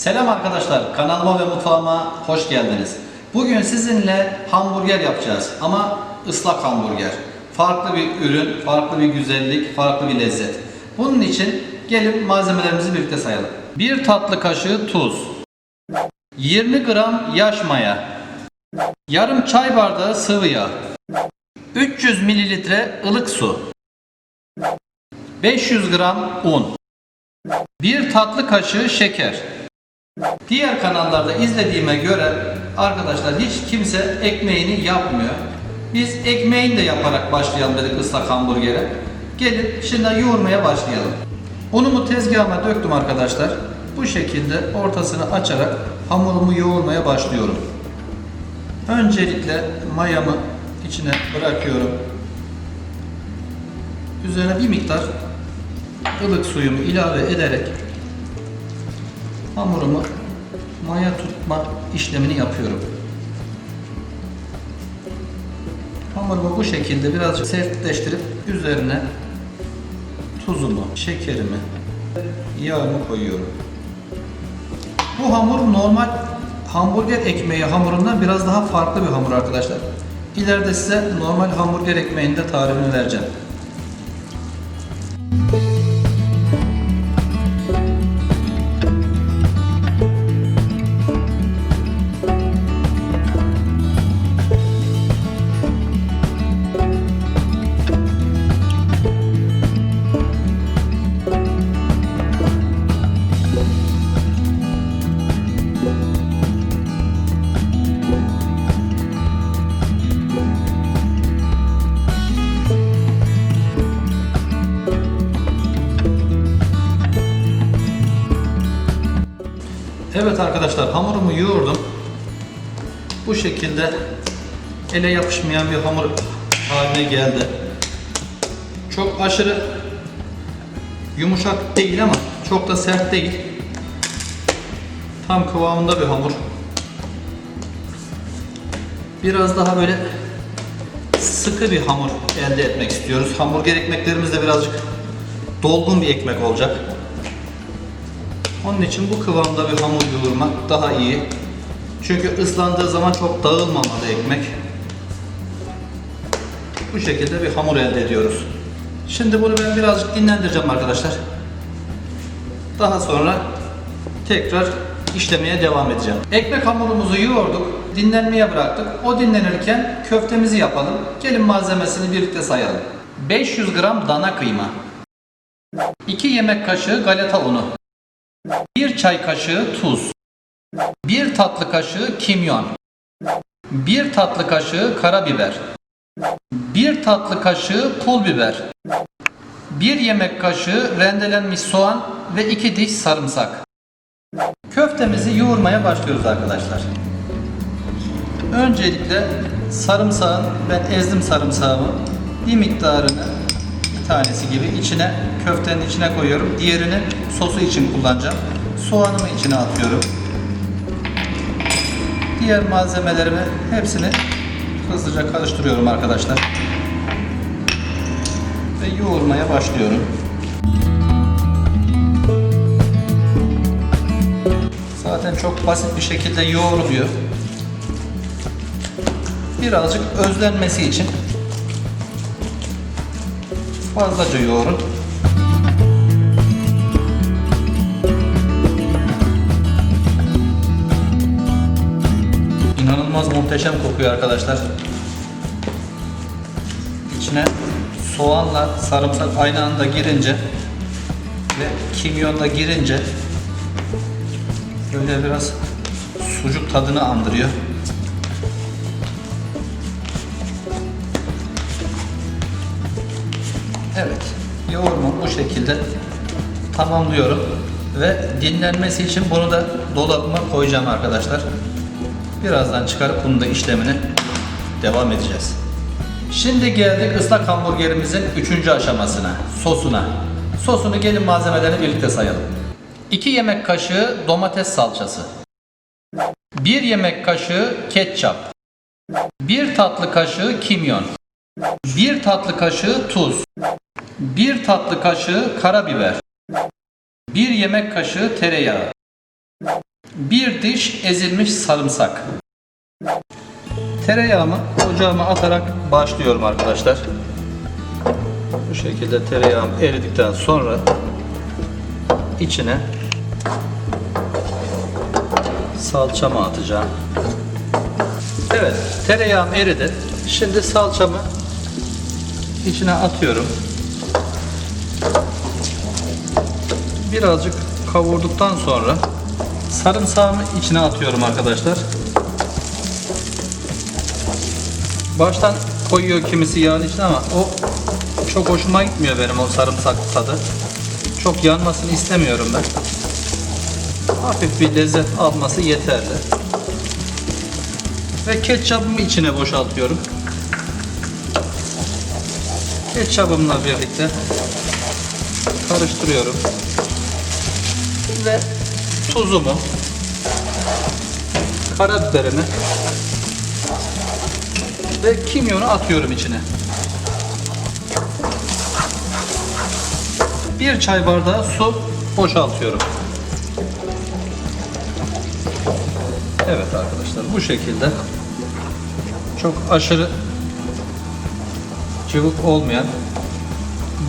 Selam arkadaşlar, kanalıma ve mutfağıma hoş geldiniz. Bugün sizinle hamburger yapacağız ama ıslak hamburger. Farklı bir ürün, farklı bir güzellik, farklı bir lezzet. Bunun için gelin malzemelerimizi birlikte sayalım. 1 tatlı kaşığı tuz, 20 gram yaş maya, yarım çay bardağı sıvı yağ, 300 mililitre ılık su, 500 gram un, 1 tatlı kaşığı şeker, Diğer kanallarda izlediğime göre arkadaşlar hiç kimse ekmeğini yapmıyor. Biz ekmeğini de yaparak başlayalım dedik ıslak hamburgere. Gelin şimdi yoğurmaya başlayalım. Unumu tezgahıma döktüm arkadaşlar. Bu şekilde ortasını açarak hamurumu yoğurmaya başlıyorum. Öncelikle mayamı içine bırakıyorum. Üzerine bir miktar ılık suyumu ilave ederek hamurumu maya tutma işlemini yapıyorum. Hamurumu bu şekilde birazcık sertleştirip üzerine tuzumu, şekerimi, yağımı koyuyorum. Bu hamur normal hamburger ekmeği hamurundan biraz daha farklı bir hamur arkadaşlar. İleride size normal hamburger ekmeğinin de tarifini vereceğim. Evet arkadaşlar hamurumu yoğurdum. Bu şekilde ele yapışmayan bir hamur haline geldi. Çok aşırı yumuşak değil ama çok da sert değil. Tam kıvamında bir hamur. Biraz daha böyle sıkı bir hamur elde etmek istiyoruz. Hamburger ekmeklerimiz de birazcık dolgun bir ekmek olacak. Onun için bu kıvamda bir hamur yoğurmak daha iyi. Çünkü ıslandığı zaman çok dağılmamalı ekmek. Bu şekilde bir hamur elde ediyoruz. Şimdi bunu ben birazcık dinlendireceğim arkadaşlar. Daha sonra tekrar işlemeye devam edeceğim. Ekmek hamurumuzu yoğurduk, dinlenmeye bıraktık. O dinlenirken köftemizi yapalım. Gelin malzemesini birlikte sayalım. 500 gram dana kıyma, 2 yemek kaşığı galeta unu, 1 çay kaşığı tuz, 1 tatlı kaşığı kimyon, 1 tatlı kaşığı karabiber, 1 tatlı kaşığı pul biber, 1 yemek kaşığı rendelenmiş soğan ve 2 diş sarımsak. Köftemizi yoğurmaya başlıyoruz arkadaşlar. Öncelikle sarımsağın, ben ezdim sarımsağımı, bir miktarını tanesi gibi içine köftenin içine koyuyorum. Diğerini sosu için kullanacağım. Soğanımı içine atıyorum. Diğer malzemelerimi hepsini hızlıca karıştırıyorum arkadaşlar. Ve yoğurmaya başlıyorum. Zaten çok basit bir şekilde yoğruluyor. Birazcık özlenmesi için fazlaca yoğurun. İnanılmaz muhteşem kokuyor arkadaşlar. İçine soğanla sarımsak aynı anda girince ve kimyon da girince böyle biraz sucuk tadını andırıyor. Yoğurmu bu şekilde tamamlıyorum ve dinlenmesi için bunu da dolabıma koyacağım arkadaşlar. Birazdan çıkarıp bunu da işlemini devam edeceğiz. Şimdi geldik ıslak hamburgerimizin 3. aşamasına, sosuna. Sosunu gelin malzemelerini birlikte sayalım. 2 yemek kaşığı domates salçası. 1 yemek kaşığı ketçap. 1 tatlı kaşığı kimyon. 1 tatlı kaşığı tuz. 1 tatlı kaşığı karabiber. 1 yemek kaşığı tereyağı. Bir diş ezilmiş sarımsak. Tereyağımı ocağıma atarak başlıyorum arkadaşlar. Bu şekilde tereyağım eridikten sonra içine salçamı atacağım. Evet, tereyağım eridi. Şimdi salçamı içine atıyorum. Birazcık kavurduktan sonra sarımsağımı içine atıyorum arkadaşlar. Baştan koyuyor kimisi yağın içine ama o çok hoşuma gitmiyor benim o sarımsak tadı. Çok yanmasını istemiyorum ben. Hafif bir lezzet alması yeterli. Ve ketçapımı içine boşaltıyorum. Ketçapımla birlikte karıştırıyorum. Ve tuzumu, karabiberimi ve kimyonu atıyorum içine. Bir çay bardağı su boşaltıyorum. Evet arkadaşlar bu şekilde çok aşırı cıvık olmayan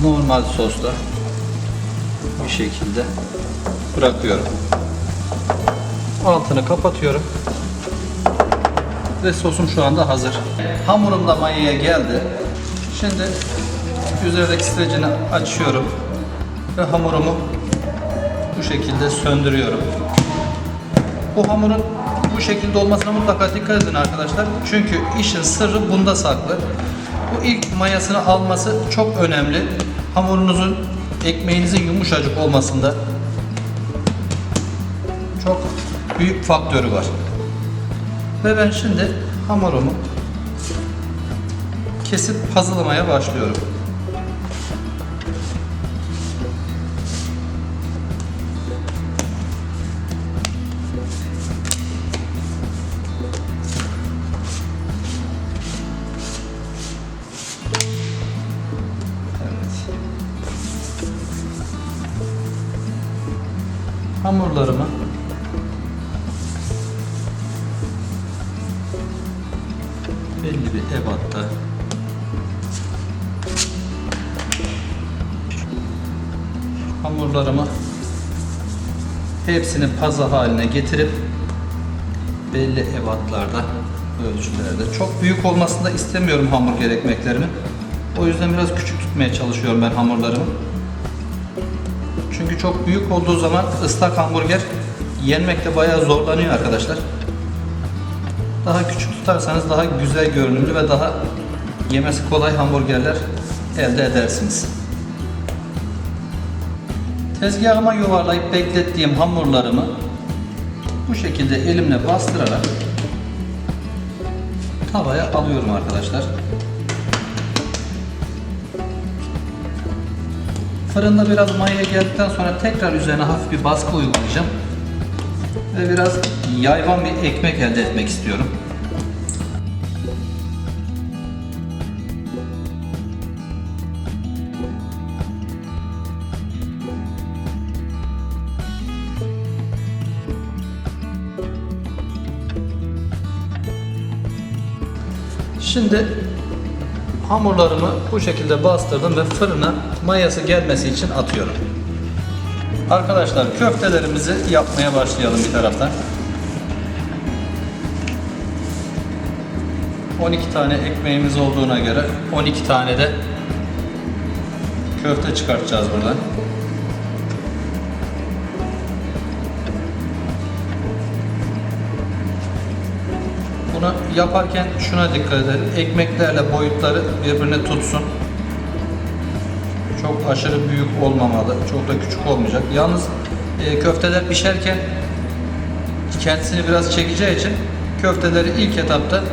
normal sosla bir şekilde bırakıyorum. Altını kapatıyorum. Ve sosum şu anda hazır. Hamurum da mayaya geldi. Şimdi üzerindeki streçini açıyorum ve hamurumu bu şekilde söndürüyorum. Bu hamurun bu şekilde olmasına mutlaka dikkat edin arkadaşlar. Çünkü işin sırrı bunda saklı. Bu ilk mayasını alması çok önemli. Hamurunuzun ekmeğinizin yumuşacık olmasında çok büyük faktörü var. Ve ben şimdi hamurumu kesip hazırlamaya başlıyorum. Hamurlarımı belli bir ebatta hamurlarımı hepsini paza haline getirip belli ebatlarda ölçülerde. Çok büyük olmasını da istemiyorum hamburger ekmeklerimi o yüzden biraz küçük tutmaya çalışıyorum ben hamurlarımı çünkü çok büyük olduğu zaman ıslak hamburger yenmekte bayağı zorlanıyor arkadaşlar daha küçük tutarsanız daha güzel görünümlü ve daha yemesi kolay hamburgerler elde edersiniz. Tezgahıma yuvarlayıp beklettiğim hamurlarımı bu şekilde elimle bastırarak tavaya alıyorum arkadaşlar. Fırında biraz mayaya geldikten sonra tekrar üzerine hafif bir baskı uygulayacağım. Ve biraz yayvan bir ekmek elde etmek istiyorum. Şimdi hamurlarımı bu şekilde bastırdım ve fırına mayası gelmesi için atıyorum. Arkadaşlar köftelerimizi yapmaya başlayalım bir taraftan. 12 tane ekmeğimiz olduğuna göre 12 tane de köfte çıkartacağız buradan. Bunu yaparken şuna dikkat edelim. Ekmeklerle boyutları birbirine tutsun. Çok aşırı büyük olmamalı. Çok da küçük olmayacak. Yalnız e, köfteler pişerken kendisini biraz çekeceği için köfteleri ilk etapta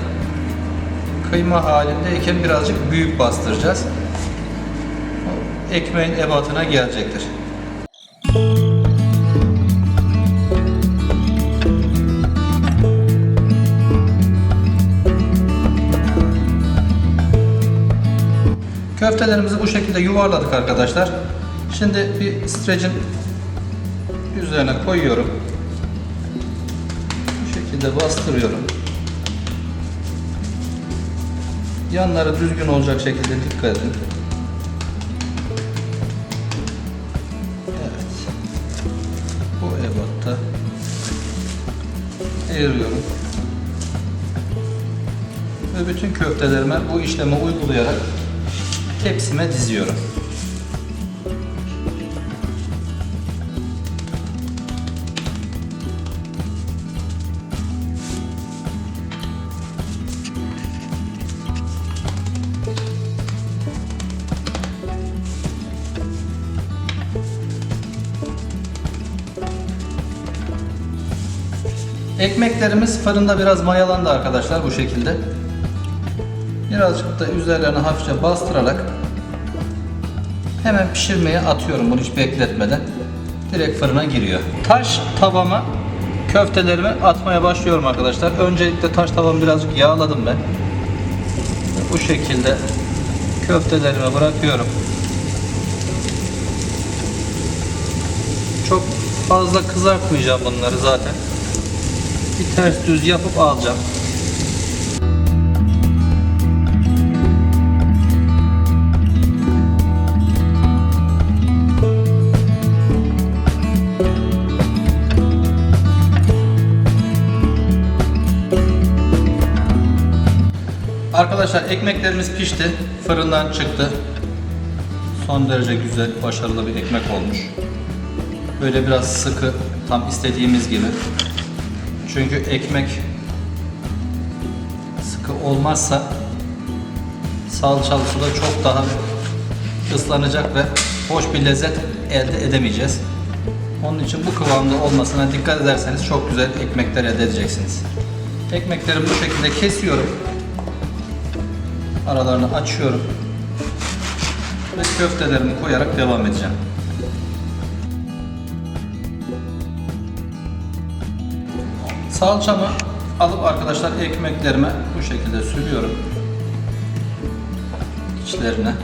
kıyma halindeyken birazcık büyük bastıracağız. Ekmeğin ebatına gelecektir. Köftelerimizi bu şekilde yuvarladık arkadaşlar. Şimdi bir streçin üzerine koyuyorum. şekilde bastırıyorum. Yanları düzgün olacak şekilde dikkat edin. Evet. Bu ebatta ayırıyorum. Ve bütün köftelerime bu işlemi uygulayarak tepsime diziyorum. Ekmeklerimiz fırında biraz mayalandı arkadaşlar bu şekilde. Birazcık da üzerlerine hafifçe bastırarak hemen pişirmeye atıyorum bunu hiç bekletmeden. Direkt fırına giriyor. Taş tavama köftelerimi atmaya başlıyorum arkadaşlar. Öncelikle taş tavamı birazcık yağladım ben. Bu şekilde köftelerimi bırakıyorum. Çok fazla kızartmayacağım bunları zaten. Bir ters düz yapıp alacağım. Arkadaşlar ekmeklerimiz pişti. Fırından çıktı. Son derece güzel, başarılı bir ekmek olmuş. Böyle biraz sıkı, tam istediğimiz gibi. Çünkü ekmek sıkı olmazsa salçalı suda çok daha ıslanacak ve hoş bir lezzet elde edemeyeceğiz. Onun için bu kıvamda olmasına dikkat ederseniz çok güzel ekmekler elde edeceksiniz. Ekmekleri bu şekilde kesiyorum. Aralarını açıyorum. Ve köftelerimi koyarak devam edeceğim. Salçamı alıp arkadaşlar ekmeklerime bu şekilde sürüyorum. İçlerine.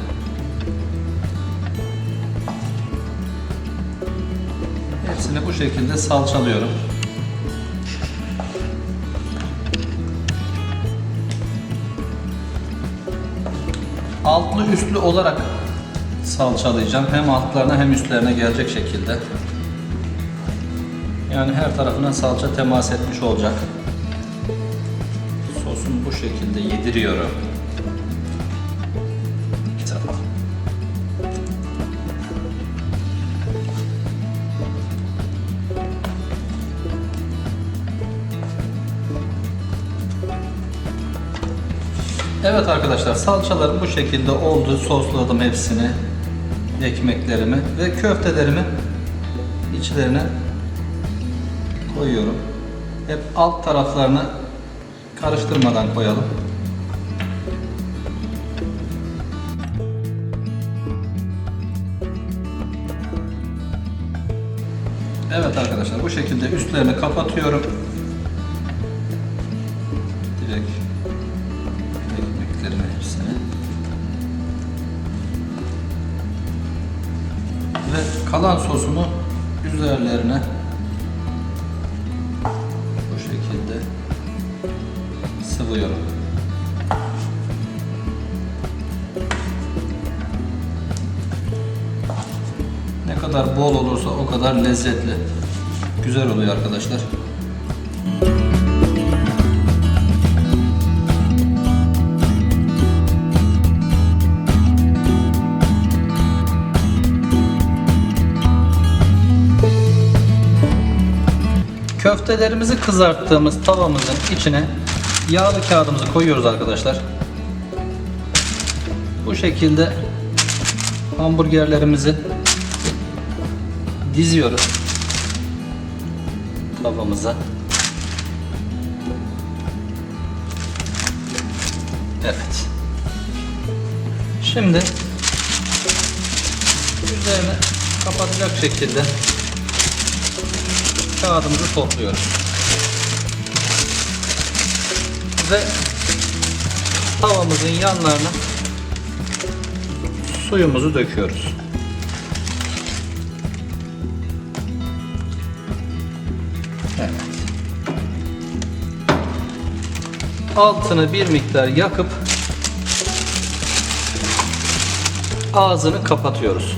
Hepsini bu şekilde salçalıyorum. Altlı üstlü olarak salçalayacağım. Hem altlarına hem üstlerine gelecek şekilde. Yani her tarafına salça temas etmiş olacak. Sosunu bu şekilde yediriyorum. Evet arkadaşlar salçalarım bu şekilde oldu. Sosladım hepsini. Ekmeklerimi ve köftelerimi içlerine koyuyorum. Hep alt taraflarını karıştırmadan koyalım. Evet arkadaşlar bu şekilde üstlerini kapatıyorum. Kalan sosumu üzerlerine bu şekilde sıvıyorum. Ne kadar bol olursa o kadar lezzetli. Güzel oluyor arkadaşlar. Köftelerimizi kızarttığımız tavamızın içine yağlı kağıdımızı koyuyoruz arkadaşlar. Bu şekilde hamburgerlerimizi diziyoruz tavamıza. Evet. Şimdi üzerine kapatacak şekilde kağıdımızı topluyoruz. Ve tavamızın yanlarına suyumuzu döküyoruz. Altını bir miktar yakıp ağzını kapatıyoruz.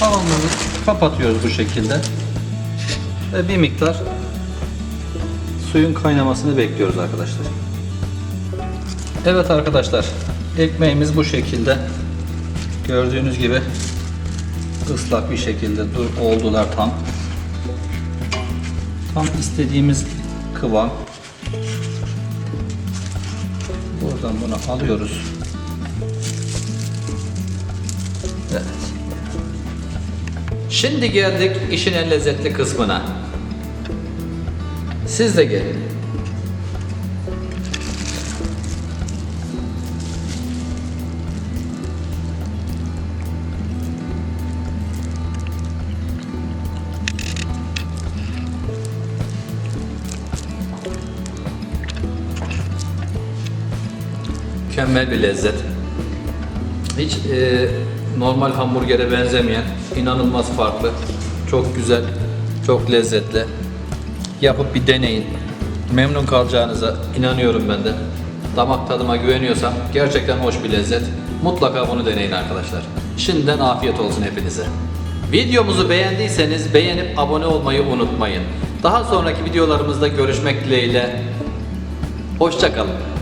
Tavamızı kapatıyoruz bu şekilde. Ve bir miktar suyun kaynamasını bekliyoruz arkadaşlar. Evet arkadaşlar, ekmeğimiz bu şekilde. Gördüğünüz gibi ıslak bir şekilde oldular tam. Tam istediğimiz kıvam. Buradan bunu alıyoruz. Evet. Şimdi geldik işin en lezzetli kısmına. Siz de gelin. Mükemmel bir lezzet. Hiç e, normal hamburgere benzemeyen, inanılmaz farklı. Çok güzel, çok lezzetli. Yapıp bir deneyin. Memnun kalacağınıza inanıyorum ben de. Damak tadıma güveniyorsam gerçekten hoş bir lezzet. Mutlaka bunu deneyin arkadaşlar. Şimdiden afiyet olsun hepinize. Videomuzu beğendiyseniz beğenip abone olmayı unutmayın. Daha sonraki videolarımızda görüşmek dileğiyle. Hoşçakalın.